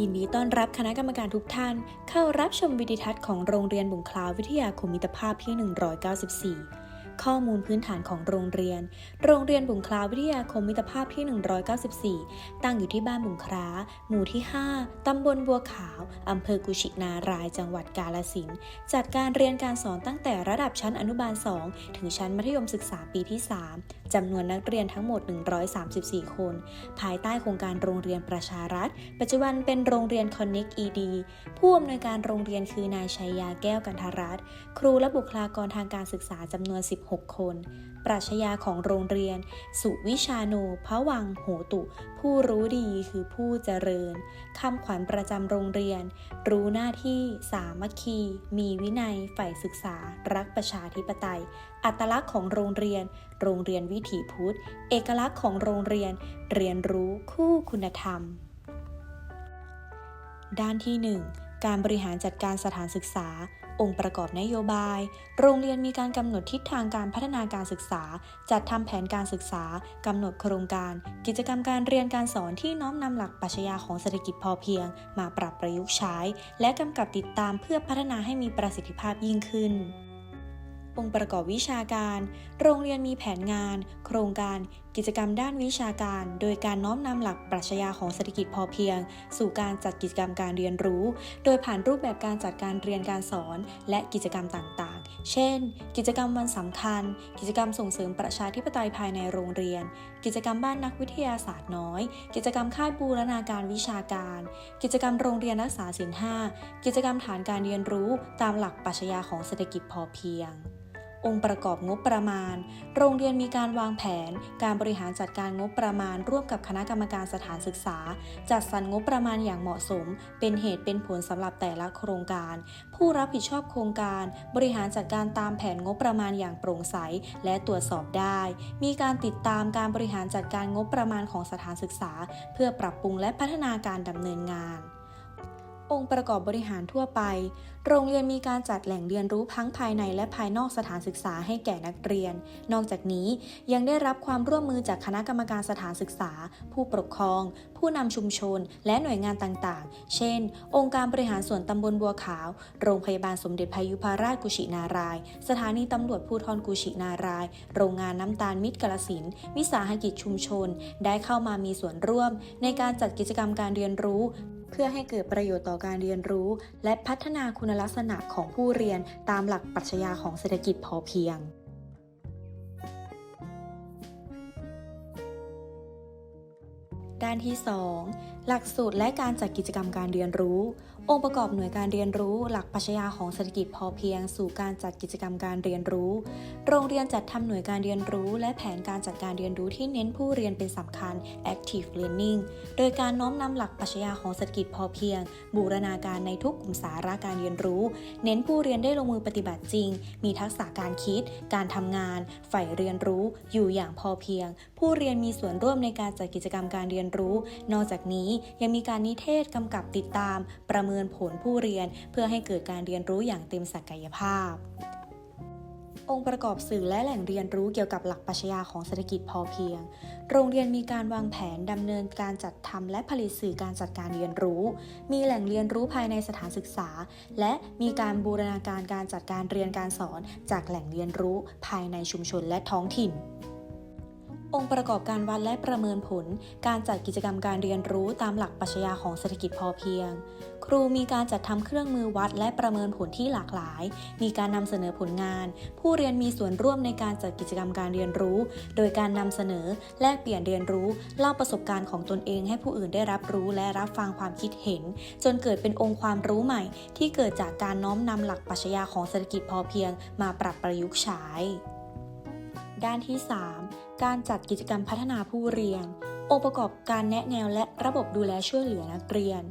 ยินดีต้อนรับคณะกรรมการทุกท่าน เข้ารับชมวิดีทัศน์ของโรงเรียนบุงคลาวิทยาคมมิตรภาพที่ 194 ข้อมูลพื้นฐานของโรงเรียน โรงเรียนบุงคลาวิทยาคมมิตรภาพที่ 194 ตั้งอยู่ที่บ้านบุงคลาหมู่ที่ 5 ตำบลบัวขาว อำเภอกุชินาราย จังหวัดกาฬสินธุ์จัดการเรียนการสอนตั้งแต่ระดับชั้นอนุบาล 2 ถึงชั้นมัธยมศึกษาปีที่ 3จำนวนนักเรียนทั้งหมด 134 คน ภายใต้โครงการโรงเรียนประชารัฐ ปัจจุบันเป็นโรงเรียน Connect ED ผู้อำนวยการโรงเรียนคือนายชัยยาแก้วกันทรัตครูและบุคลากรทางการศึกษาจำนวน 16 คนปรัชญาของโรงเรียน สุวิชาโนพระวังโหตุ ผู้รู้ดีคือผู้เจริญคำขวัญประจำโรงเรียน รู้หน้าที่สามัคคี มีวินัยใฝ่ศึกษา รักประชาธิปไตย อัตลักษณ์ของโรงเรียน โรงเรียนวิถีพุทธ เอกลักษณ์ของโรงเรียน เรียนรู้คู่คุณธรรม ด้านที่ 1 การบริหารจัดการสถานศึกษา องค์ประกอบนโยบาย โรงเรียนมีการกำหนดทิศทางการพัฒนาการศึกษา จัดทำแผนการศึกษากำหนดโครงการ กิจกรรมการเรียนการสอนที่น้อมนำหลักปรัชญาของเศรษฐกิจพอเพียง มาปรับประยุกต์ใช้ และกำกับติดตามเพื่อพัฒนาให้มีประสิทธิภาพยิ่งขึ้นองค์ประกอบวิชาการ โรงเรียนมีแผนงาน โครงการกิจกรรมด้านวิชาการ โดยการน้อมนำหลักปรัชญาของเศรษฐกิจพอเพียง สู่การจัดกิจกรรมการเรียนรู้ โดยผ่านรูปแบบการจัดการเรียนการสอน และกิจกรรมต่างๆ เช่น กิจกรรมวันสำคัญ กิจกรรมส่งเสริมประชาธิปไตยภายในโรงเรียน กิจกรรมบ้านนักวิทยาศาสตร์น้อย กิจกรรมค่ายบูรณาการวิชาการ กิจกรรมโรงเรียนรักษาศีลห้ากิจกรรมฐานการเรียนรู้ ตามหลักปรัชญาของเศรษฐกิจพอเพียง องค์ประกอบงบประมาณ โรงเรียนมีการวางแผน การบริหารจัดการงบประมาณ ร่วมกับคณะกรรมการสถานศึกษา จัดสรรงบประมาณอย่างเหมาะสม เป็นเหตุเป็นผลสำหรับแต่ละโครงการ ผู้รับผิดชอบโครงการ บริหารจัดการตามแผนงบประมาณอย่างโปร่งใส และตรวจสอบได้ มีการติดตามการบริหารจัดการงบประมาณของสถานศึกษา เพื่อปรับปรุงและพัฒนาการดำเนินงาน องค์ประกอบบริหารทั่วไป โรงเรียนมีการจัดแหล่งเรียนรู้ทั้งภายในและภายนอกสถานศึกษาให้แก่นักเรียน นอกจากนี้ยังได้รับความร่วมมือจากคณะกรรมการสถานศึกษา ผู้ปกครอง ผู้นำชุมชน และหน่วยงานต่างๆ เช่น องค์การบริหารส่วนตำบลบัวขาว โรงพยาบาลสมเด็จพยุพราชกุชินาราย สถานีตำรวจภูธรกุชินาราย โรงงานน้ำตาลมิตรกาลสิน วิสาหกิจชุมชน ได้เข้ามามีส่วนร่วม ในการจัดกิจกรรมการเรียนรู้ เพื่อให้เกิดประโยชน์ต่อการเรียนรู้ และพัฒนาคุณลักษณะของผู้เรียนตามหลักปรัชญาของเศรษฐกิจพอเพียงด้านที่ 2 หลักสูตรและการจัดกิจกรรมการเรียนรู้ องค์ประกอบหน่วยการเรียนรู้ หลักปรัชญาของเศรษฐกิจพอเพียง สู่การจัดกิจกรรมการเรียนรู้ โรงเรียนจัดทำหน่วยการเรียนรู้ และแผนการจัดการเรียนรู้ที่เน้นผู้เรียนเป็นสำคัญ active learning โดยการน้อมนำหลักปรัชญาของเศรษฐกิจพอเพียง บูรณาการในทุกกลุ่มสาระการเรียนรู้ เน้นผู้เรียนได้ลงมือปฏิบัติจริง มีทักษะการคิด การทำงาน ใฝ่เรียนรู้ อยู่อย่างพอเพียง ผู้เรียนมีส่วนร่วมในการจัดกิจกรรมการเรียนรู้ นอกจากนี้ยังมีการนิเทศกำกับติดตาม ประเมินมินผลผู้เรียน เพื่อให้เกิดการเรียนรู้อย่างเต็มศักยภาพ องค์ประกอบสื่อและแหล่งเรียนรู้เกี่ยวกับหลักปรัชญาของเศรษฐกิจพอเพียง โรงเรียนมีการวางแผนดำเนินการจัดทำและผลิตสื่อการจัดการเรียนรู้ มีแหล่งเรียนรู้ภายในสถานศึกษา และมีการบูรณาการการจัดการเรียนการสอน จากแหล่งเรียนรู้ภายในชุมชนและท้องถิ่น องค์ประกอบการวัดและประเมินผล การจัดกิจกรรมการเรียนรู้ตามหลักปรัชญาของเศรษฐกิจพอเพียง ครูมีการจัดทำเครื่องมือวัดและประเมินผลที่หลากหลาย มีการนำเสนอผลงาน ผู้เรียนมีส่วนร่วมในการจัดกิจกรรมการเรียนรู้ โดยการนำเสนอ แลกเปลี่ยนเรียนรู้เล่าประสบการณ์ของตนเองให้ผู้อื่นได้รับรู้และรับฟังความคิดเห็น จนเกิดเป็นองค์ความรู้ใหม่ ที่เกิดจากการน้อมนำหลักปรัชญาของเศรษฐกิจพอเพียง มาปรับประยุกต์ใช้ ด้านที่ 3 การจัดกิจกรรมพัฒนาผู้เรียน องค์ประกอบการแนะแนวและระบบดูแลช่วยเหลือนักเรียน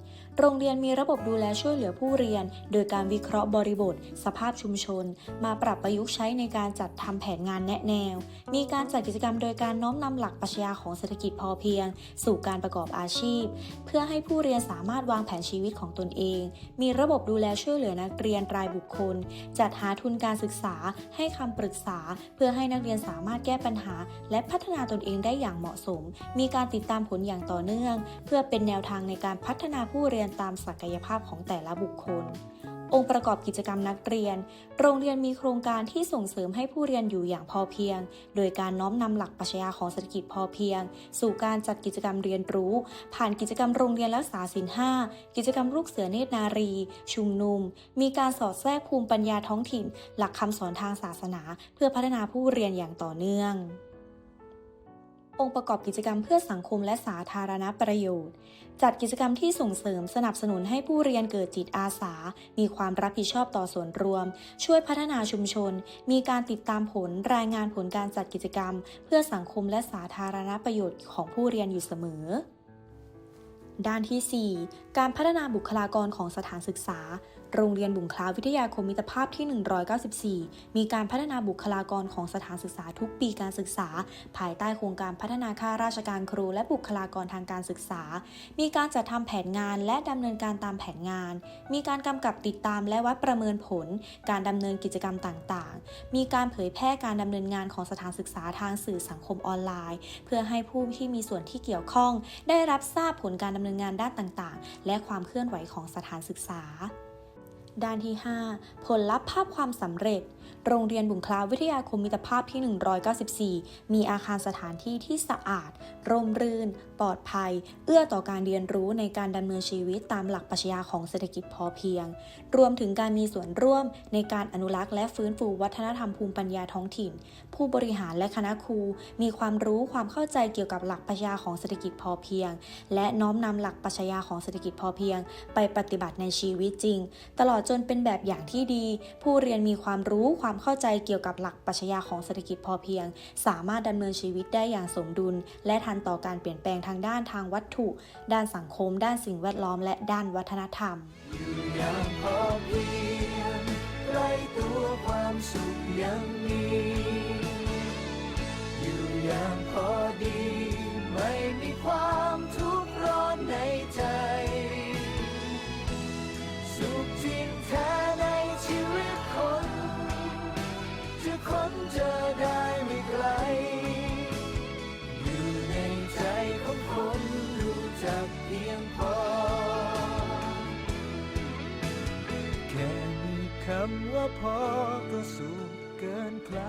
โรงเรียนมีระบบดูแลช่วยเหลือผู้เรียน โดยการวิเคราะห์บริบท สภาพชุมชน มาปรับประยุกต์ใช้ในการจัดทำแผนงานแนะแนว มีการจัดกิจกรรมโดยการน้อมนำหลักปรัชญาของเศรษฐกิจพอเพียง สู่การประกอบอาชีพ เพื่อให้ผู้เรียนสามารถวางแผนชีวิตของตนเอง มีระบบดูแลช่วยเหลือนักเรียนรายบุคคล จัดหาทุนการศึกษา ให้คำปรึกษา เพื่อให้นักเรียนสามารถแก้ปัญหา และพัฒนาตนเองได้อย่างเหมาะสม มีการติดตามผลอย่างต่อเนื่อง เพื่อเป็นแนวทางในการพัฒนาผู้เรียนนตามศักยภาพของแต่ละบุคคล องค์ประกอบกิจกรรมนักเรียน โรงเรียนมีโครงการที่ส่งเสริมให้ผู้เรียนอยู่อย่างพอเพียง โดยการน้อมนำหลักปรัชญาของเศรษฐกิจพอเพียง สู่การจัดกิจกรรมเรียนรู้ ผ่านกิจกรรมโรงเรียนรักษาศีลห้ากิจกรรมลูกเสือเนตรนารี ชุมนุม มีการสอดแทรกภูมิปัญญาท้องถิ่น หลักคำสอนทางศาสนา เพื่อพัฒนาผู้เรียนอย่างต่อเนื่อง องค์ประกอบกิจกรรมเพื่อสังคมและสาธารณประโยชน์ จัดกิจกรรมที่ส่งเสริมสนับสนุนให้ผู้เรียนเกิดจิตอาสา มีความรับผิดชอบต่อส่วนรวม ช่วยพัฒนาชุมชน มีการติดตามผลรายงานผลการจัดกิจกรรม เพื่อสังคมและสาธารณประโยชน์ของผู้เรียนอยู่เสมอด้านที่ 4 การพัฒนาบุคลากรของสถานศึกษาโรงเรียนบุงคลาวิทยาคมมิตรภาพที่ 194 มีการพัฒนาบุคลากรของสถานศึกษาทุกปีการศึกษา ภายใต้โครงการพัฒนาข้าราชการครู และบุคลากรทางการศึกษา มีการจัดทำแผนงานและดำเนินการตามแผนงาน มีการกำกับติดตามและวัดประเมินผล การดำเนินกิจกรรมต่างๆ มีการเผยแพร่การดำเนินงานของสถานศึกษาทางสื่อสังคมออนไลน์ เพื่อให้ผู้ที่มีส่วนที่เกี่ยวข้อง ได้รับทราบผลการดำเนินงานด้านต่างๆ และความเคลื่อนไหวของสถานศึกษา ด้านที่ 5 ผลลัพธ์ภาพความสำเร็จ โรงเรียนบุงคลาวิทยาคมมิตรภาพที่ 194 มีอาคารสถานที่ที่สะอาด ร่มรื่น ปลอดภัย เอื้อต่อการเรียนรู้ในการดำเนินชีวิตตามหลักปรัชญาของเศรษฐกิจพอเพียง รวมถึงการมีส่วนร่วมในการอนุรักษ์และฟื้นฟูวัฒนธรรมภูมิปัญญาท้องถิ่น ผู้บริหารและคณะครู มีความรู้ความเข้าใจเกี่ยวกับหลักปรัชญาของเศรษฐกิจพอเพียง และน้อมนำหลักปรัชญาของเศรษฐกิจพอเพียง ไปปฏิบัติในชีวิตจริง ตลอดจนเป็นแบบอย่างที่ดี ผู้เรียนมีความรู้ความเข้าใจเกี่ยวกับหลักปรัชญาของเศรษฐกิจพอเพียง สามารถดำเนินชีวิตได้อย่างสมดุล และทันต่อการเปลี่ยนแปลงทางด้านทางวัตถุ ด้านสังคม ด้านสิ่งแวดล้อม และด้านวัฒนธรรมอย่างพอเพียงใกล้ตัวความสุขยังมี คำว่าพอก็สูงเกินใคร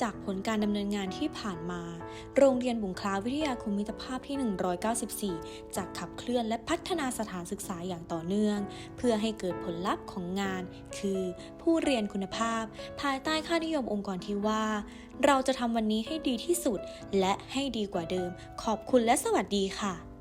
จากผลการดำเนินงานที่ผ่านมา โรงเรียนบุงคลาวิทยาคมมิตรภาพที่ 194จะขับเคลื่อนและพัฒนาสถานศึกษาอย่างต่อเนื่อง เพื่อให้เกิดผลลัพธ์ของงาน คือ ผู้เรียนคุณภาพ ภายใต้ค่านิยมองค์กรที่ว่า เราจะทำวันนี้ให้ดีที่สุด และให้ดีกว่าเดิม ขอบคุณและสวัสดีค่ะ